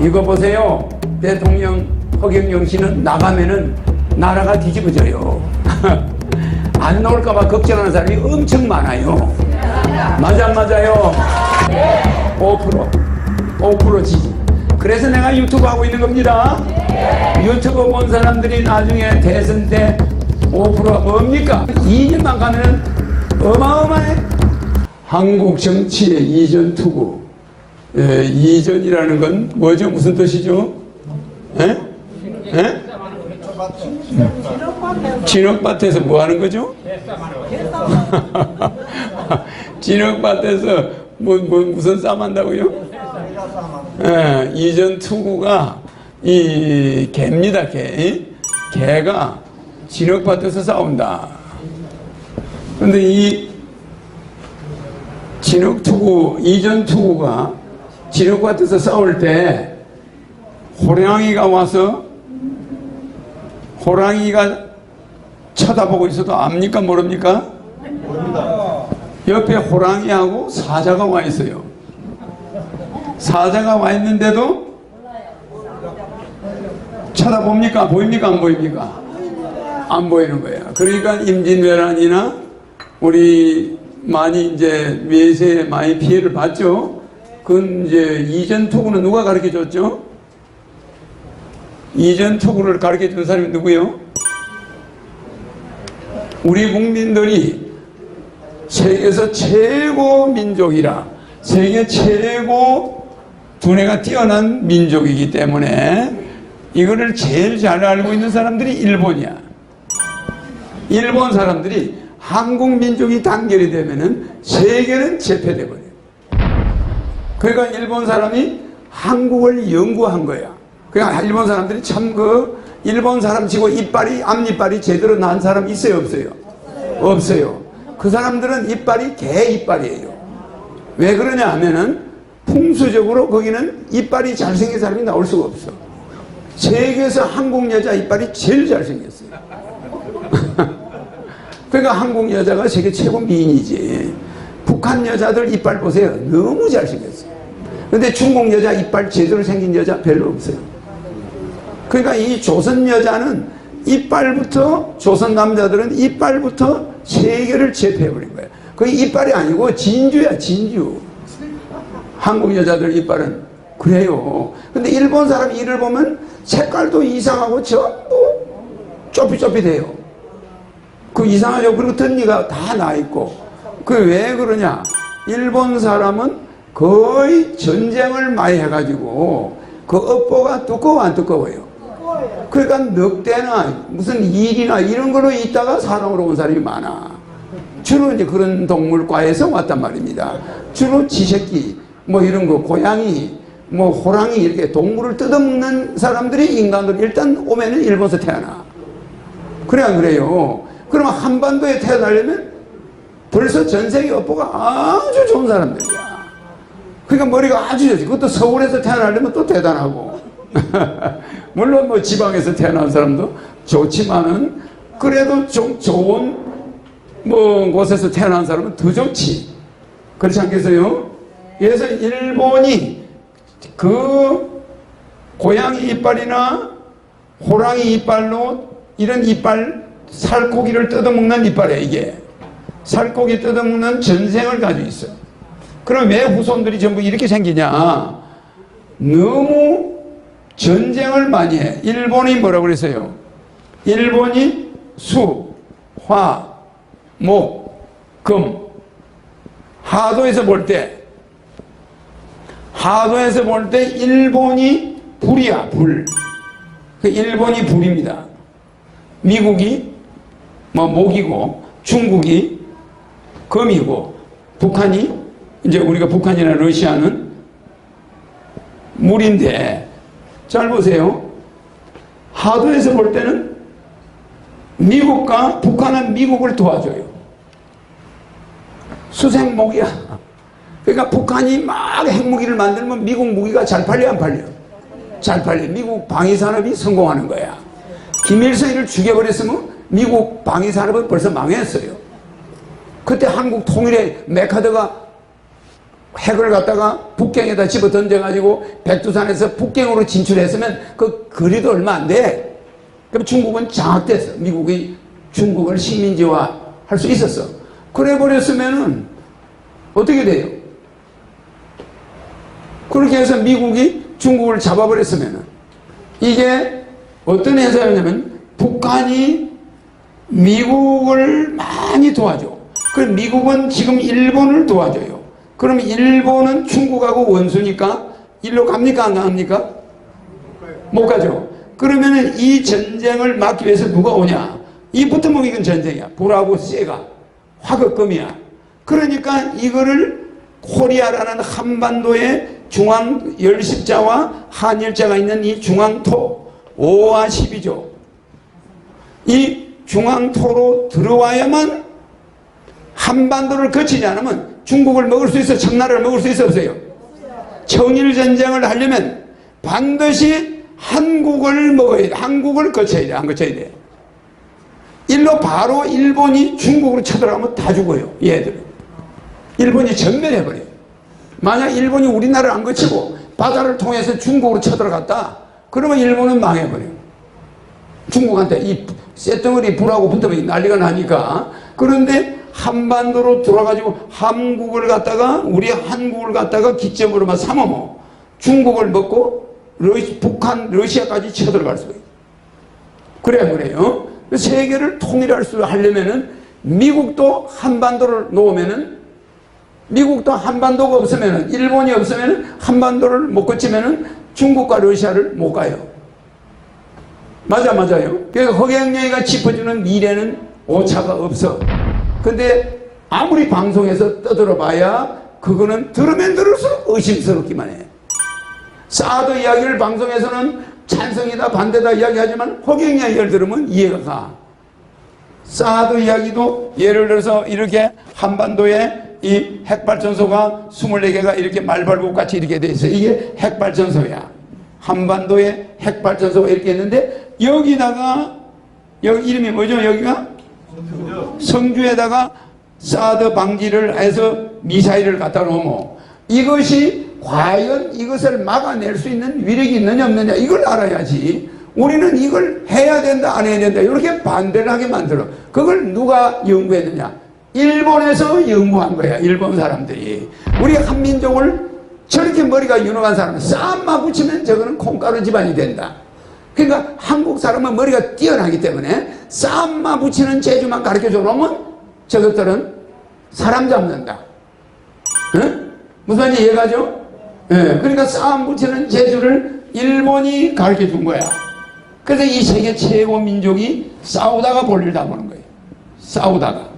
이거 보세요. 대통령 허경영 씨는 나가면은 나라가 뒤집어져요. 안 나올까봐 걱정하는 사람이 엄청 많아요. 맞아, 안 맞아요? 5%. 5% 지지. 그래서 내가 유튜브 하고 있는 겁니다. 유튜브 본 사람들이 나중에 대선 때 5%가 뭡니까? 2년만 가면 어마어마해. 한국 정치의 이전 투구. 예, 이전이라는 건 뭐죠? 무슨 뜻이죠? 예? 예? 진흙밭에서 뭐 하는 거죠? 진흙밭에서 뭐, 뭐 무슨 싸움 한다고요? 예, 이전 투구가 이 개입니다, 개. 개가 진흙밭에서 싸운다. 근데 이 진흙 투구, 이전 투구가 진흙밭에서 싸울 때 호랑이가 와서 호랑이가 쳐다보고 있어도 압니까 모릅니까? 옆에 호랑이하고 사자가 와 있어요. 사자가 와 있는데도 쳐다봅니까? 보입니까? 안 보입니까? 안 보이는 거예요. 그러니까 임진왜란이나 우리 많이 이제 외세에 많이 피해를 봤죠. 그건 이제 이전 투구는 누가 가르쳐 줬죠? 이전 투구를 가르쳐 준 사람이 누구요? 우리 국민들이 세계에서 최고 민족이라 세계 최고 두뇌가 뛰어난 민족이기 때문에 이거를 제일 잘 알고 있는 사람들이 일본이야. 일본 사람들이 한국 민족이 단결이 되면은 세계는 제패돼 버려요. 그러니까 일본 사람이 한국을 연구한 거야. 그러니까 일본 사람들이 참 그 일본 사람 치고 이빨이 앞니빨이 제대로 난 사람 있어요 없어요? 없어요. 그 사람들은 이빨이 개 이빨이에요. 왜 그러냐 하면은 풍수적으로 거기는 이빨이 잘생긴 사람이 나올 수가 없어. 세계에서 한국 여자 이빨이 제일 잘생겼어요. 그러니까 한국 여자가 세계 최고 미인이지. 북한 여자들 이빨 보세요. 너무 잘생겼어요. 근데 중국 여자 이빨 제대로 생긴 여자 별로 없어요. 그러니까 이 조선 여자는 이빨부터 조선 남자들은 이빨부터 세계를 제패해버린 거예요. 그 이빨이 아니고 진주야 진주. 한국 여자들 이빨은 그래요. 근데 일본 사람 이를 보면 색깔도 이상하고 전부 쪼삐쪼삐돼요. 그 이상하죠. 그리고 덧니가 다 나 있고. 그 왜 그러냐? 일본 사람은 거의 전쟁을 많이 해가지고 그 업보가 두꺼워 안 두꺼워요? 그러니까 늑대나 무슨 일이나 이런 걸로 있다가 사람으로 온 사람이 많아. 주로 이제 그런 동물과에서 왔단 말입니다. 주로 지새끼, 뭐 이런 거, 고양이, 뭐 호랑이 이렇게 동물을 뜯어먹는 사람들이 인간으로 일단 오면은 일본에서 태어나. 그래 안 그래요? 그러면 한반도에 태어나려면 벌써 전 세계 업보가 아주 좋은 사람들이야. 그러니까 머리가 아주 좋지. 그것도 서울에서 태어나려면 또 대단하고. 물론 뭐 지방에서 태어난 사람도 좋지만은 그래도 좀 좋은 뭐 곳에서 태어난 사람은 더 좋지. 그렇지 않겠어요? 그래서 일본이 그 고양이 이빨이나 호랑이 이빨로 이런 이빨 살코기를 뜯어먹는 이빨이에요 이게 살코기 뜯어먹는 전생을 가지고 있어 그럼 왜 후손들이 전부 이렇게 생기냐? 너무 전쟁을 많이 해. 일본이 뭐라고 그랬어요? 일본이 수, 화, 목, 금. 하도에서 볼 때 하도에서 볼 때 일본이 불이야 불. 그 일본이 불입니다. 미국이 뭐 목이고 중국이 금이고 북한이 이제 우리가 북한이나 러시아는 물인데 잘 보세요. 하도에서 볼 때는 미국과 북한은 미국을 도와줘요. 수생목이야. 그러니까 북한이 막 핵무기를 만들면 미국 무기가 잘 팔려 안 팔려? 잘 팔려. 미국 방위산업이 성공하는 거야. 김일성이를 죽여버렸으면 미국 방위산업은 벌써 망했어요. 그때 한국 통일의 메카드가 핵을 갖다가 북경에다 집어 던져가지고 백두산에서 북경으로 진출했으면 그 거리도 얼마 안 돼. 그럼 중국은 장악됐어. 미국이 중국을 식민지화 할 수 있었어. 그래 버렸으면은 어떻게 돼요? 그렇게 해서 미국이 중국을 잡아버렸으면은 이게 어떤 현상이냐면 북한이 미국을 많이 도와줘. 그 미국은 지금 일본을 도와줘요. 그럼 일본은 중국하고 원수니까 일로 갑니까 안 갑니까? 못 가죠. 그러면은 이 전쟁을 막기 위해서 누가 오냐? 이 붙어먹 이건 전쟁이야. 불하고 쇠가 화극금이야. 그러니까 이거를 코리아라는 한반도의 중앙 열십자와 한일자가 있는 이 중앙토 5와 10이죠. 이 중앙토로 들어와야만 한반도를 거치지 않으면 중국을 먹을 수 있어 청나라를 먹을 수 있어 없어요? 청일전쟁을 하려면 반드시 한국을 먹어야 돼. 한국을 거쳐야 돼. 안 거쳐야 돼. 일로 바로 일본이 중국으로 쳐들어가면 다 죽어요. 얘들은. 일본이 전멸해버려요. 만약 일본이 우리나라를 안 거치고 바다를 통해서 중국으로 쳐들어갔다. 그러면 일본은 망해버려요. 중국한테 이 쇳덩어리 불하고 붙으면 난리가 나니까. 그런데 한반도로 들어가지고 한국을 갖다가 우리 한국을 갖다가 기점으로만 삼으면 중국을 먹고 러시, 북한, 러시아까지 쳐들어갈 수가 있어요. 그래 그래요. 세계를 통일할 수 하려면은 미국도 한반도를 놓으면은 미국도 한반도가 없으면은 일본이 없으면은 한반도를 못 거치면은 중국과 러시아를 못 가요. 맞아 맞아요. 그래서 허경영이가 짚어주는 미래는 오차가 없어. 근데 아무리 방송에서 떠들어 봐야 그거는 들으면 들을수록 의심스럽기만 해. 사드 이야기를 방송에서는 찬성이다 반대다 이야기하지만 허경 이야기를 들으면 이해가 가. 사드 이야기도 예를 들어서 이렇게 한반도에 이 핵발전소가 24개가 이렇게 말발굽 같이 이렇게 돼 있어요. 이게 핵발전소야. 한반도에 핵발전소가 이렇게 있는데 여기다가 여기 이름이 뭐죠? 여기가 성주에다가 사드 방지를 해서 미사일을 갖다 놓으면 이것이 과연 이것을 막아낼 수 있는 위력이 있느냐 없느냐 이걸 알아야지. 우리는 이걸 해야 된다 안 해야 된다 이렇게 반대를 하게 만들어. 그걸 누가 연구했느냐? 일본에서 연구한 거야 일본 사람들이. 우리 한민족을 저렇게 머리가 유능한 사람은 쌈만 붙이면 저거는 콩가루 집안이 된다. 그러니까 한국 사람은 머리가 뛰어나기 때문에 쌈만 붙이는 재주만 가르쳐 줘 놓으면 저것들은 사람 잡는다 응? 무슨 말인지 이해가죠? 예, 그러니까 싸움 붙이는 재주를 일본이 가르쳐 준 거야. 그래서 이 세계 최고 민족이 싸우다가 볼일 다 보는 거예요. 싸우다가.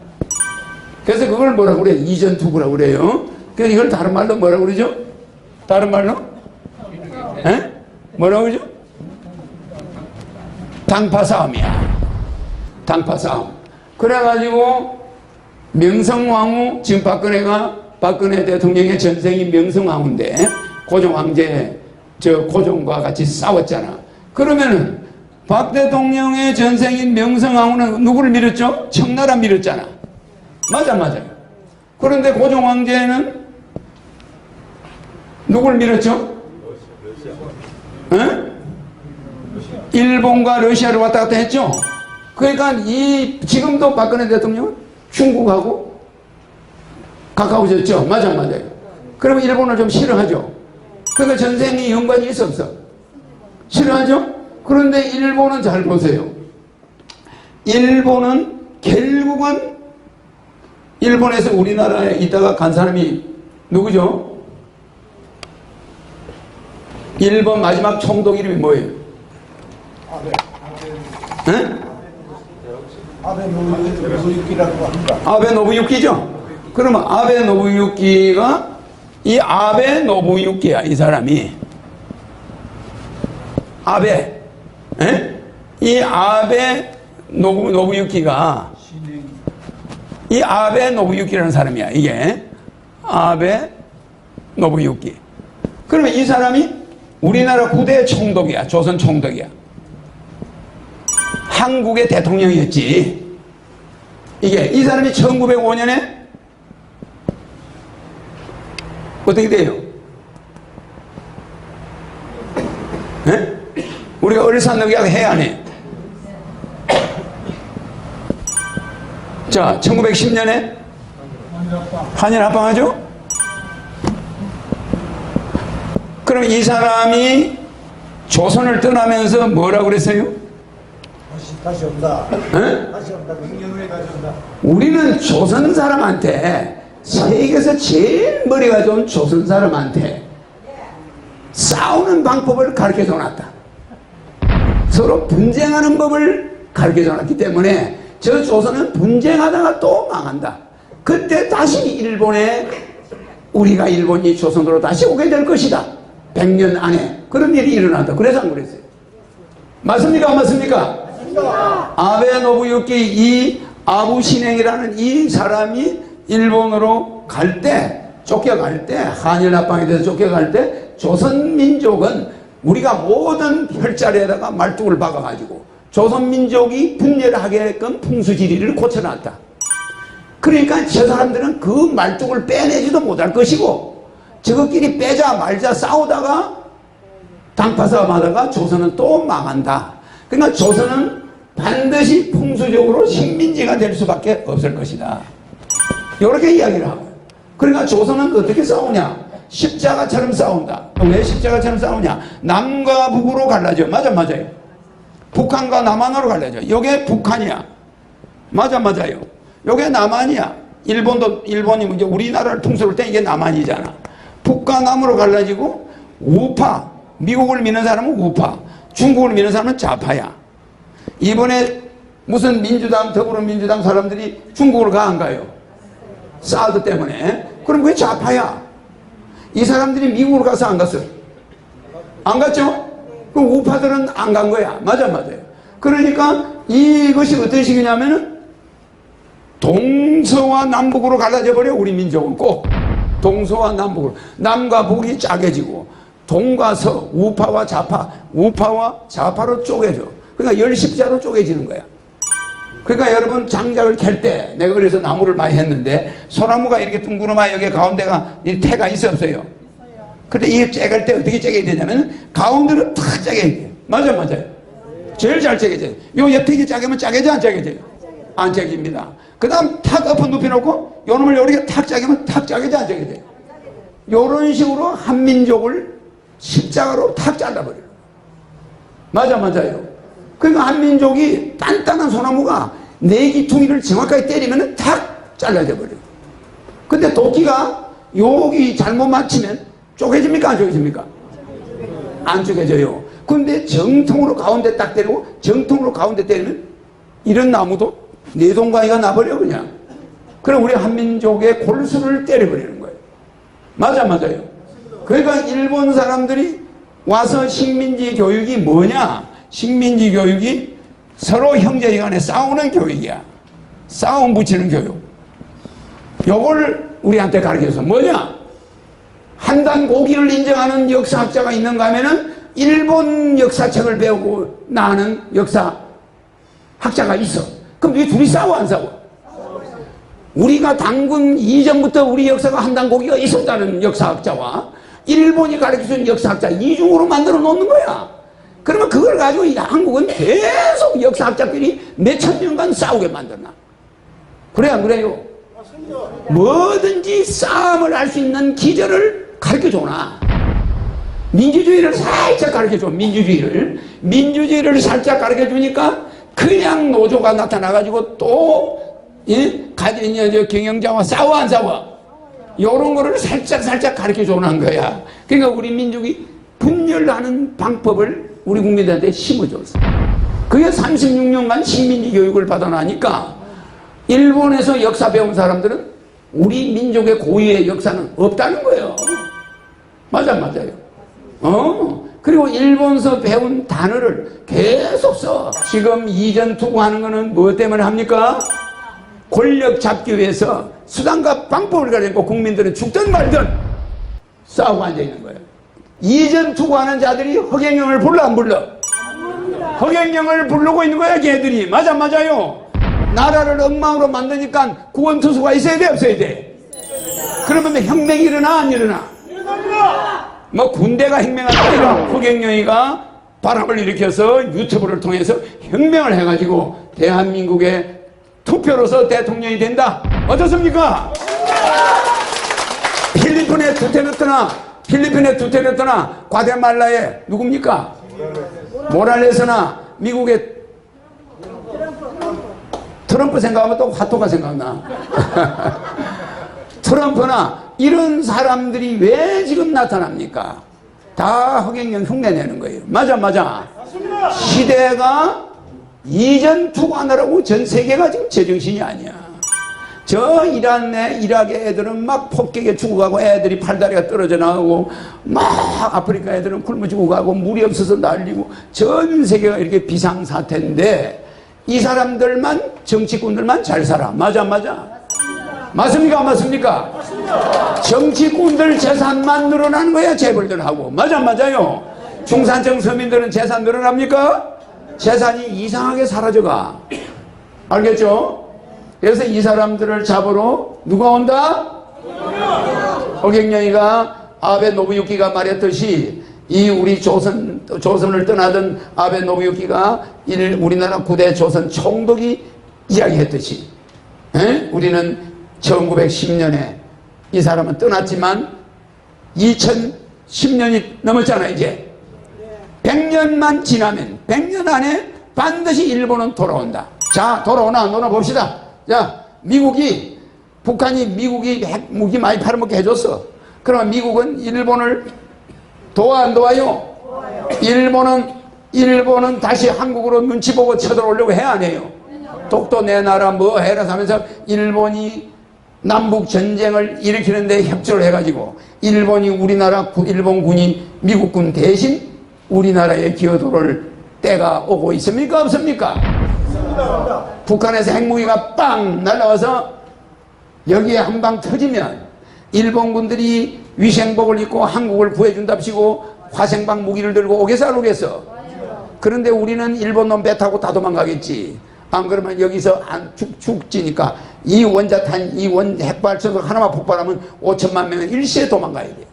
그래서 그걸 뭐라고 그래? 이전투구라고 그래요. 그래서 이걸 다른 말로 뭐라고 그러죠? 다른 말로? 에? 뭐라고 그러죠? 당파 싸움이야. 당파 싸움. 그래가지고 명성왕후 지금 박근혜가 박근혜 대통령의 전생이 명성왕후인데 고종 황제 저 고종과 같이 싸웠잖아. 그러면은 박 대통령의 전생인 명성왕후는 누구를 밀었죠? 청나라 밀었잖아. 맞아 맞아. 그런데 고종 황제는 누구를 밀었죠? 응? 일본과 러시아를 왔다 갔다 했죠. 그러니까 이 지금도 박근혜 대통령은 중국하고 가까워졌죠. 맞아, 맞아요. 그러면 일본을 좀 싫어하죠. 그러니까 전생이 연관이 있어, 없어? 싫어하죠? 그런데 일본은 잘 보세요. 일본은 결국은 일본에서 우리나라에 있다가 간 사람이 누구죠? 일본 마지막 총독 이름이 뭐예요? 응? 아베 노유키라고 합니다. 아베 노부유키죠? 그러면 아베 노부유키가 이 아베 노부유키야 이 사람이 아베 에? 이 아베 노부, 노부유키가 이 아베 노부유키라는 사람이야 이게 아베 노부유키 그러면 이 사람이 우리나라 구대 총독이야 조선 총독이야 한국의 대통령이었지 이게 이 사람이 1905년에 어떻게 돼요? 예? 우리가 을사늑약 해야 안 해? 자, 1910년에 한일 합방하죠? 그럼 이 사람이 조선을 떠나면서 뭐라고 그랬어요? 다시 온다. 예? 다시 온다. 6년 후에 다시 온다. 우리는 조선 사람한테 세계에서 제일 머리가 좋은 조선 사람한테 싸우는 방법을 가르쳐 줘놨다. 서로 분쟁하는 법을 가르쳐 줘놨기 때문에 저 조선은 분쟁하다가 또 망한다. 그때 다시 일본에 우리가 일본이 조선으로 다시 오게 될 것이다. 100년 안에 그런 일이 일어난다. 그래서 안 그랬어요. 맞습니까? 안 맞습니까? 아베 노부유키 이 아부 신행이라는 이 사람이 일본으로 갈 때 쫓겨갈 때 한일 합방에 대해서 쫓겨갈 때 조선 민족은 우리가 모든 혈자리에다가 말뚝을 박아가지고 조선 민족이 분열하게끔 풍수지리를 고쳐놨다. 그러니까 저 사람들은 그 말뚝을 빼내지도 못할 것이고 저것끼리 빼자 말자 싸우다가 당파싸움하다가 조선은 또 망한다. 그러니까 조선은 반드시 풍수적으로 식민지가 될 수밖에 없을 것이다. 이렇게 이야기를 하고. 그러니까 조선은 어떻게 싸우냐? 십자가처럼 싸운다. 왜 십자가처럼 싸우냐? 남과 북으로 갈라져. 맞아, 맞아요. 북한과 남한으로 갈라져. 이게 북한이야. 맞아, 맞아요. 이게 남한이야. 일본도, 일본이 이제 우리나라를 통솔할 때 이게 남한이잖아. 북과 남으로 갈라지고 우파. 미국을 미는 사람은 우파. 중국을 미는 사람은 좌파야. 이번에 무슨 민주당, 더불어민주당 사람들이 중국을 가 안 가요? 사드 때문에. 그럼 왜 좌파야? 이 사람들이 미국으로 가서 안 갔어요? 안 갔죠? 그럼 우파들은 안 간 거야. 맞아, 맞아요. 그러니까 이것이 어떤 식이냐면은 동서와 남북으로 갈라져 버려, 우리 민족은 꼭. 동서와 남북으로. 남과 북이 짜게지고, 동과 서, 우파와 좌파, 우파와 좌파로 쪼개져. 그러니까 열 십자로 쪼개지는 거야. 그러니까 여러분 장작을 캘 때 내가 그래서 나무를 많이 했는데 소나무가 이렇게 둥그러마 여기 가운데가 이 태가 있어 없어요? 근데 이 째갈 때 어떻게 째게 되냐면 가운데로 탁 짜게 돼. 맞아 맞아요. 제일 잘 짜게져요. 요 옆태기 짜게면 짜게져 안 짜게져요? 안 짜깁니다. 그 다음 탁 엎어 눕혀놓고 요 놈을 요렇게 탁 짜게면 탁 짜게져 안 짜게져요? 요런 식으로 한민족을 십자가로 탁 잘라버려요. 맞아 맞아요. 그러니까 한민족이 단단한 소나무가 네 기퉁이를 정확하게 때리면 탁 잘라져 버려요. 근데 도끼가 여기 잘못 맞히면 쪼개집니까? 안 쪼개집니까? 안 쪼개져요. 근데 정통으로 가운데 딱 때리고 정통으로 가운데 때리면 이런 나무도 네 동강이가 나버려 그냥. 그럼 우리 한민족의 골수를 때려버리는 거예요. 맞아 맞아요. 그러니까 일본 사람들이 와서 식민지 교육이 뭐냐? 식민지 교육이 서로 형제간에 싸우는 교육이야. 싸움 붙이는 교육. 요걸 우리한테 가르쳐서 뭐냐? 한단 고기를 인정하는 역사학자가 있는가 하면은 일본 역사책을 배우고 나는 역사 학자가 있어. 그럼 왜 둘이 싸워 안 싸워? 우리가 당군 이전부터 우리 역사가 한단 고기가 있었다는 역사학자와 일본이 가르쳐준 역사학자 이중으로 만들어 놓는 거야. 그러면 그걸 가지고 이 한국은 계속 역사학자끼리 몇천 년간 싸우게 만들나. 그래 안 그래요? 뭐든지 싸움을 할 수 있는 기절을 가르쳐 줘나. 민주주의를 살짝 가르쳐 줘. 민주주의를. 민주주의를 살짝 가르쳐 주니까 그냥 노조가 나타나가지고 또, 예? 가진 저 경영자와 싸워 안 싸워? 요런 거를 살짝 살짝 가르쳐 줘는 거야. 그러니까 우리 민족이 분열하는 방법을 우리 국민들한테 심어줬어. 그게 36년간 식민지 교육을 받아나니까 일본에서 역사 배운 사람들은 우리 민족의 고유의 역사는 없다는 거예요. 맞아, 맞아요. 어. 그리고 일본서 배운 단어를 계속 써. 지금 이전 투구하는 거는 뭐 때문에 합니까? 권력 잡기 위해서 수단과 방법을 가지고 국민들은 죽든 말든 싸우고 앉아 있는 거예요. 이전 투구하는 자들이 허경영을 불러 안 불러? 허경영을 부르고 있는 거야, 걔들이. 맞아, 맞아요. 나라를 엉망으로 만드니까 구원투수가 있어야 돼, 없어야 돼? 그러면 혁명이 일어나, 안 일어나? 뭐 군대가 혁명한 게 아니라 허경영이가 바람을 일으켜서 유튜브를 통해서 혁명을 해가지고 대한민국의 투표로서 대통령이 된다. 어떻습니까? 필리핀의 두테르트나 필리핀의 두테르트나 과테말라의 누굽니까? 모랄레스나 미국의 트럼프 생각하면 또 화토가 생각나. 트럼프나 이런 사람들이 왜 지금 나타납니까? 다 허경영 흉내내는 거예요. 맞아, 맞아. 시대가 이전 투구하느라고 전 세계가 지금 제정신이 아니야. 저 이란의 이라크의 애들은 막 폭격에 죽어가고 애들이 팔다리가 떨어져 나가고 막 아프리카 애들은 굶어 죽어가고 물이 없어서 난리고 전 세계가 이렇게 비상사태인데 이 사람들만 정치꾼들만 잘 살아. 맞아, 맞아. 맞습니까? 안 맞습니까? 정치꾼들 재산만 늘어나는 거야, 재벌들하고. 맞아, 맞아요. 중산층 서민들은 재산 늘어납니까? 재산이 이상하게 사라져가. 알겠죠? 그래서 이 사람들을 잡으러 누가 온다? 허경영이가 아베 노부유키가 말했듯이 이 우리 조선, 조선을 떠나던 아베 노부유키가 일- 우리나라 구대 조선 총독이 이야기했듯이 에? 우리는 1910년에 이 사람은 떠났지만 2010년이 넘었잖아 이제 100년만 지나면 100년 안에 반드시 일본은 돌아온다 자 돌아오나 안 돌아오나 봅시다 자 미국이 북한이 미국이 핵무기 많이 팔아먹게 해줬어 그러면 미국은 일본을 도와 안 도와요? 일본은 일본은 다시 한국으로 눈치 보고 쳐들어오려고 해야 안 해요? 독도 내 나라 뭐 해라 하면서 일본이 남북 전쟁을 일으키는데 협조를 해가지고 일본이 우리나라 구- 일본 군이 미국 군 대신 우리나라에 기어들어올 때가 오고 있습니까 없습니까? 북한에서 핵무기가 빵 날라와서 여기에 한 방 터지면 일본군들이 위생복을 입고 한국을 구해준답시고 화생방 무기를 들고 오겠어 안 오겠어? 그런데 우리는 일본 놈 배 타고 다 도망가겠지. 안 그러면 여기서 안 죽, 죽지니까 이 원자탄, 이 원 핵발전소 하나만 폭발하면 5천만 명은 일시에 도망가야 돼.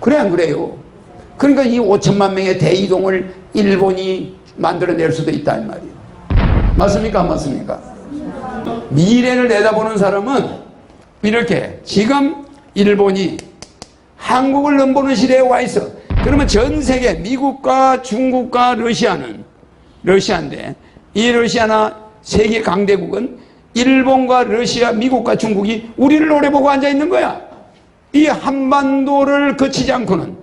그래 안 그래요? 그러니까 이 5천만 명의 대이동을 일본이 만들어낼 수도 있다 이 말이에요. 맞습니까? 안 맞습니까? 미래를 내다보는 사람은 이렇게 지금 일본이 한국을 넘보는 시대에 와 있어. 그러면 전 세계 미국과 중국과 러시아는 러시아인데 이 러시아나 세계 강대국은 일본과 러시아, 미국과 중국이 우리를 노려보고 앉아 있는 거야. 이 한반도를 거치지 않고는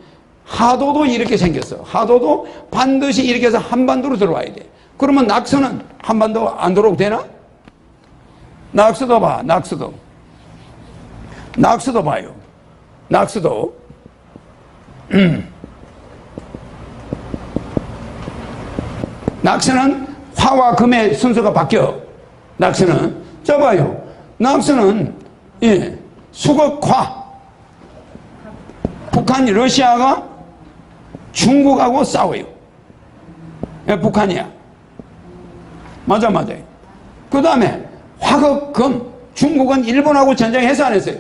하도도 이렇게 생겼어. 하도도 반드시 이렇게 해서 한반도로 들어와야 돼. 그러면 낙서는 한반도 안 들어오고 되나? 낙서도 봐, 낙서도. 낙서도 봐요. 낙서도. 음. 낙서는 화와 금의 순서가 바뀌어. 낙서는. 자 봐요. 낙서는, 예, 수극화. 북한이, 러시아가 중국하고 싸워요. 예, 북한이야. 맞아, 맞아요. 그 다음에 화극금. 중국은 일본하고 전쟁해서 안 했어요.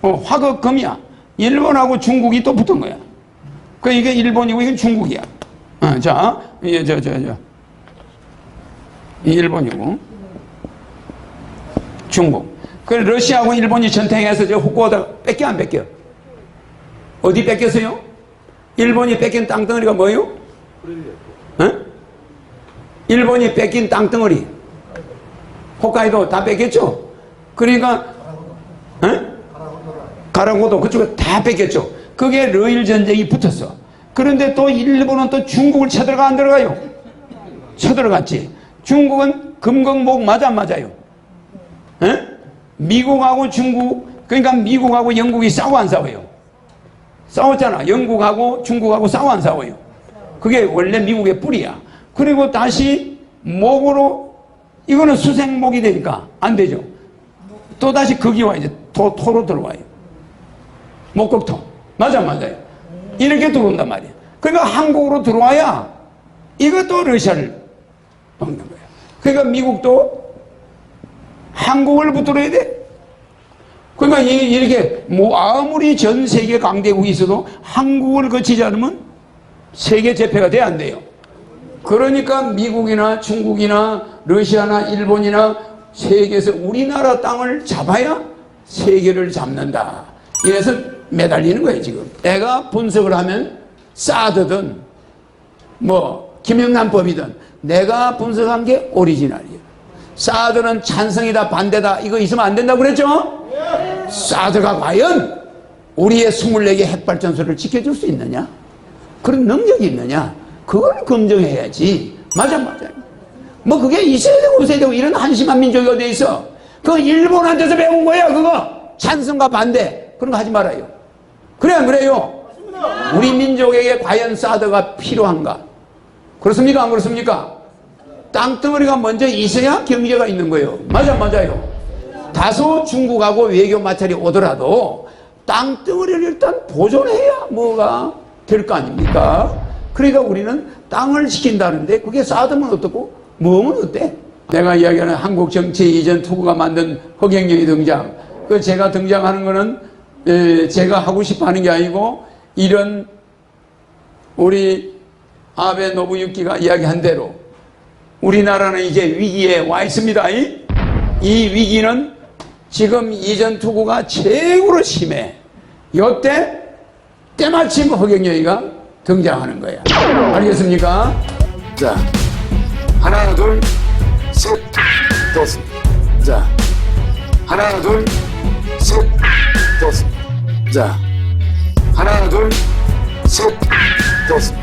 어, 화극금이야. 일본하고 중국이 또 붙은 거야. 그 이게 일본이고 이게 중국이야. 어, 자, 예, 저, 저, 저. 이 일본이고 중국. 그 러시아하고 일본이 전쟁해서 저 후쿠오다 뺏겨 안 뺏겨? 어디 뺏겼어요? 일본이 뺏긴 땅덩어리가 뭐예요? 어? 일본이 뺏긴 땅덩어리. 홋카이도 다 뺏겼죠? 그러니까, 어? 가라고도 그쪽에 다 뺏겼죠. 그게 러일 전쟁이 붙었어. 그런데 또 일본은 또 중국을 쳐들어가 안 들어가요? 쳐들어갔지. 중국은 금강목 맞아 안 맞아요? 에? 미국하고 중국 그러니까 미국하고 영국이 싸워 안 싸워요? 싸웠잖아. 영국하고 중국하고 싸워 안 싸워요? 그게 원래 미국의 뿌리야. 그리고 다시 목으로 이거는 수생목이 되니까 안 되죠. 또 다시 거기 와 이제 토, 토로 들어와요. 목격토. 맞아, 맞아요. 이렇게 들어온단 말이야. 그러니까 한국으로 들어와야 이것도 러시아를 먹는 거야. 그러니까 미국도 한국을 붙들어야 돼. 그러니까 이- 이렇게 뭐 아무리 전 세계 강대국이 있어도 한국을 거치지 않으면 세계 제패가 돼야 안 돼요. 그러니까 미국이나 중국이나 러시아나 일본이나 세계에서 우리나라 땅을 잡아야 세계를 잡는다. 이래서 매달리는 거예요, 지금. 내가 분석을 하면 사드든 뭐 김영란법이든 내가 분석한 게 오리지널이에요. 사드는 찬성이다 반대다 이거 있으면 안 된다고 그랬죠? 사드가 과연 우리의 24개 핵발전소를 지켜줄 수 있느냐? 그런 능력이 있느냐? 그걸 검증해야지. 맞아, 맞아. 뭐 그게 있어야 되고 없어야 되고 이런 한심한 민족이 어디 있어? 그거 일본한테서 배운 거야, 그거. 찬성과 반대. 그런 거 하지 말아요. 그래, 안 그래요? 우리 민족에게 과연 사드가 필요한가? 그렇습니까? 안 그렇습니까? 땅덩어리가 먼저 있어야 경제가 있는 거예요. 맞아, 맞아요. 다소 중국하고 외교 마찰이 오더라도 땅덩어리를 일단 보존해야 뭐가 될 거 아닙니까? 그러니까 우리는 땅을 지킨다는데 그게 사드면 어떻고 뭐면 어때? 내가 이야기하는 한국 정치 이전 투구가 만든 허경영이 등장. 그 제가 등장하는 거는 에, 제가 하고 싶어 하는 게 아니고 이런 우리 아베 노부유키가 이야기한 대로 우리나라는 이제 위기에 와 있습니다. 이, 이 위기는 지금 이전 투구가 최고로 심해. 요때 때마침 허경영이가 등장하는 거야. 알겠습니까? 자, 하나, 둘, 셋, 됐습니다. 자, 하나, 둘, 셋, 됐습니다. 자, 하나, 둘, 셋, 됐습니다.